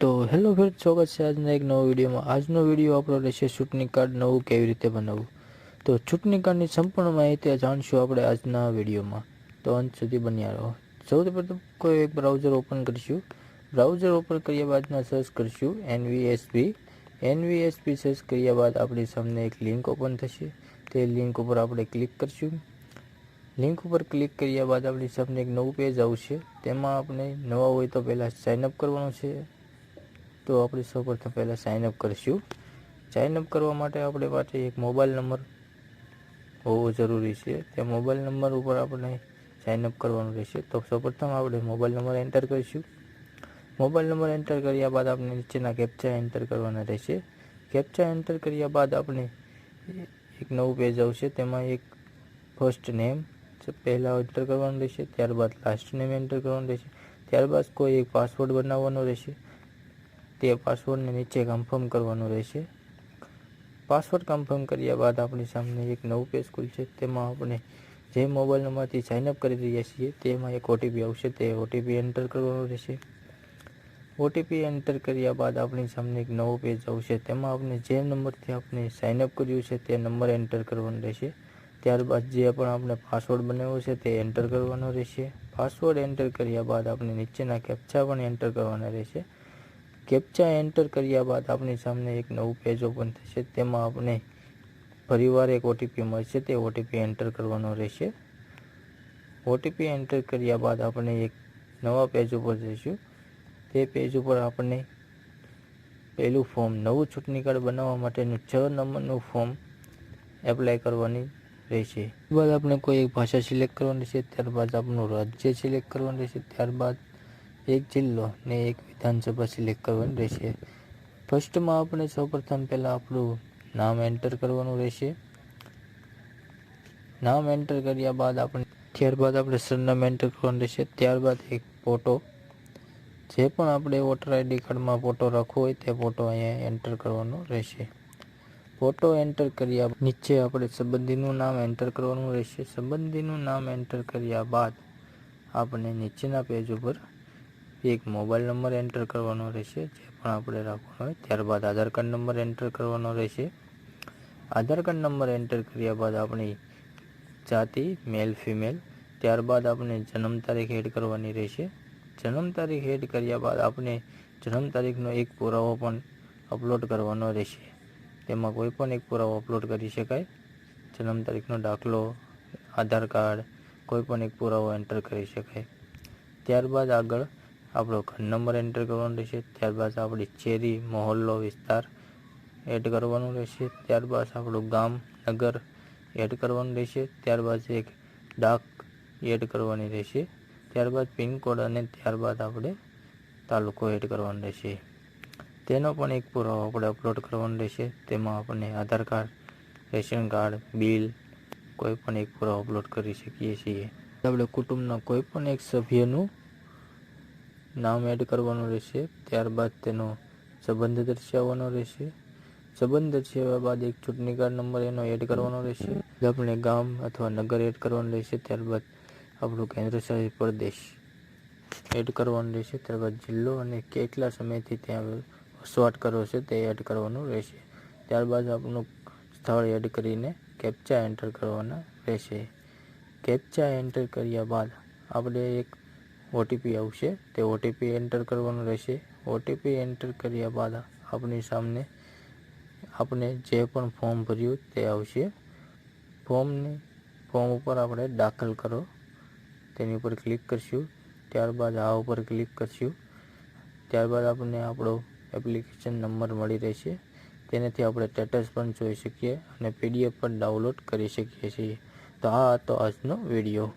તો hello friend સ્વાગત છે આજના એક નવો વિડીયોમાં. આજનો વીડિયો આપણો રહેશે ચૂંટણી કાર્ડ નવું કેવી રીતે બનાવવું? તો ચૂંટણી કાર્ડની સંપૂર્ણ માહિતી જાણશું આપણે આજના વિડીયોમાં. તો અંત સુધી બન્યા રહો. સૌથી પ્રથમ કોઈ એક બ્રાઉઝર ઓપન કરીશું. બ્રાઉઝર ઓપન કર્યા બાદના સર્ચ કરીશું એનવીએસપી એનવીએસપી સર્ચ કર્યા બાદ આપણી સામે એક લિંક ઓપન થશે. તે લિંક ઉપર આપણે ક્લિક કરીશું. લિંક ઉપર ક્લિક કર્યા બાદ આપણી સામે એક નવું પેજ આવશે. તેમાં આપણે નવા હોય તો પહેલાં સાઇનઅપ કરવાનું છે. તો આપણે સૌપ્રથમ પહેલાં સાઇનઅપ કરીશું. સાઇનઅપ કરવા માટે આપણે પાસે એક મોબાઈલ નંબર હોવો જરૂરી છે. તે મોબાઈલ નંબર ઉપર આપણે સાઇનઅપ કરવાનું રહેશે. તો સૌપ્રથમ આપણે મોબાઈલ નંબર એન્ટર કરીશું. મોબાઈલ નંબર એન્ટર કર્યા બાદ આપણે નીચેના કેપ્ચા એન્ટર કરવાના રહેશે. કેપ્ચા એન્ટર કર્યા બાદ આપણે એક નવું પેજ આવશે. તેમાં એક ફર્સ્ટ નેમ પહેલાં એન્ટર કરવાનું રહેશે. ત્યારબાદ લાસ્ટ નેમ એન્ટર કરવાનું રહેશે. ત્યારબાદ કોઈ એક પાસવર્ડ બનાવવાનો રહેશે. તે પાસવર્ડને નીચે કન્ફર્મ કરવાનું રહેશે. પાસવર્ડ કન્ફર્મ કર્યા બાદ આપણી સામે એક નવું પેજ ખુલશે. તેમાં આપણે જે મોબાઈલ નંબરથી સાઇનઅપ કરી રહ્યા છીએ, તેમાં એક ઓટીપી આવશે. તે ઓટીપી એન્ટર કરવાનું રહેશે. ઓટીપી એન્ટર કર્યા બાદ આપણી સામે એક નવો પેજ આવશે. તેમાં આપણે જે નંબરથી આપણે સાઇનઅપ કર્યું છે, તે નંબર એન્ટર કરવાનો રહેશે. ત્યારબાદ જે પણ આપણે પાસવર્ડ બનાવ્યો છે, તે એન્ટર કરવાનો રહેશે. પાસવર્ડ એન્ટર કર્યા બાદ આપણે નીચેના કેપ્ચા પણ એન્ટર કરવાના રહેશે. કેપ્ચા એન્ટર કર્યા બાદ આપણી સામે એક નવું પેજ ઓપન થશે. તેમાં આપણે ફરીવાર એક ઓટીપી મળશે. તે ઓટીપી એન્ટર કરવાનો રહેશે. ઓટીપી એન્ટર કર્યા બાદ આપણે એક નવા પેજ ઉપર જઈશું. તે પેજ ઉપર આપણે પહેલું ફોર્મ નવું ચૂંટણી કાર્ડ બનાવવા માટેનું છ નંબરનું ફોર્મ એપ્લાય કરવાની રહેશે. ત્યારબાદ આપણે કોઈ એક ભાષા સિલેક્ટ કરવાની છે ત્યારબાદ આપણું રાજ્ય સિલેક્ટ કરવાનું રહેશે. ત્યારબાદ એક જિલ્લો ને એક વિધાનસભા સિલેક્ટ કરવાનું રહેશે. ફર્સ્ટમાં આપણે સૌપ્રથમ પહેલાં આપણું નામ એન્ટર કરવાનું રહેશે. નામ એન્ટર કર્યા બાદ આપણે, ત્યારબાદ આપણે સરનામ એન્ટર કરવાનું રહેશે. ત્યારબાદ એક ફોટો જે પણ આપણે વોટર આઈડી કાર્ડમાં ફોટો રાખવો હોય તે ફોટો અહીંયા એન્ટર કરવાનો રહેશે. ફોટો એન્ટર કર્યા નીચે આપણે સંબંધીનું નામ એન્ટર કરવાનું રહેશે. સંબંધીનું નામ એન્ટર કર્યા બાદ આપણે નીચેના પેજ ઉપર એક મોબાઈલ નંબર એન્ટર કરવાનો રહેશે, જે પણ આપણે રાખવાનો હોય, ત્યારબાદ આધાર કાર્ડ નંબર એન્ટર કરવાનો રહેશે. આધાર કાર્ડ નંબર એન્ટર કર્યા બાદ આપણી જાતિ મેલ ફિમેલ ત્યારબાદ આપણે જન્મ તારીખ એડ કરવાની રહેશે. જન્મ તારીખ એડ કર્યા બાદ આપણે જન્મ તારીખનો એક પુરાવો પણ અપલોડ કરવાનો રહેશે. તેમાં કોઈ પણ એક પુરાવો અપલોડ કરી શકાય. જન્મ તારીખનો દાખલો, આધાર કાર્ડ, કોઈ પણ એક પુરાવો એન્ટર કરી શકાય. ત્યારબાદ આગળ આપણો ઘર નંબર એન્ટર કરવાનો રહેશે. ત્યારબાદ આપણી ચેરી, મહોલ્લો વિસ્તાર એડ કરવાનું રહેશે. ત્યારબાદ આપણું ગામ, નગર એડ કરવાનું રહેશે. ત્યારબાદ એક ડાક એડ કરવાની રહેશે. ત્યારબાદ પિનકોડ અને ત્યારબાદ આપણે તાલુકો એડ કરવાનો રહેશે. તેનો પણ એક પુરાવો આપણે અપલોડ કરવાનો રહેશે. તેમાં આપણે Aadhaar card, ration card, bill કોઈ પણ એક પુરાવો અપલોડ કરી શકીએ છીએ. આપણે કુટુંબના કોઈ પણ એક સભ્યનું નામ એડ કરવાનું રહેશે. ત્યારબાદ તેનો સંબંધ દર્શાવવાનો રહેશે. સંબંધ દર્શાવ્યા બાદ એક ચૂંટણી કાર્ડ નંબર એનો એડ કરવાનો રહેશે. આપણે ગામ અથવા નગર એડ કરવાનું રહેશે, ત્યારબાદ આપણું કેન્દ્રશાસિત પ્રદેશ એડ કરવાનું રહેશે. ત્યારબાદ જિલ્લો અને કેટલા સમયથી ત્યાં વસવાટ કરો છે તે એડ કરવાનું રહેશે. ત્યારબાદ આપણું સ્થળ એડ કરીને કેપ્ચા એન્ટર કરવાના રહેશે. કેપ્ચા એન્ટર કર્યા બાદ આપણે એક ઓટીપી આવશે. તે ઓટીપી એન્ટર કરવાનું રહેશે. ઓટીપી એન્ટર કર્યા બાદ આપણી સામે આપણે જે પણ ફોર્મ ભર્યું તે આવશે. ફોર્મને ફોર્મ ઉપર આપણે દાખલ કરો. તેની ઉપર ક્લિક કરશું. ત્યારબાદ આ ઉપર ક્લિક કરશું. ત્યારબાદ આપણને આપણો એપ્લિકેશન નંબર મળી રહેશે. તેનાથી આપણે સ્ટેટસ પણ જોઈ શકીએ અને પીડીએફ પણ ડાઉનલોડ કરી શકીએ છીએ. તો આ હતો આજનો વીડિયો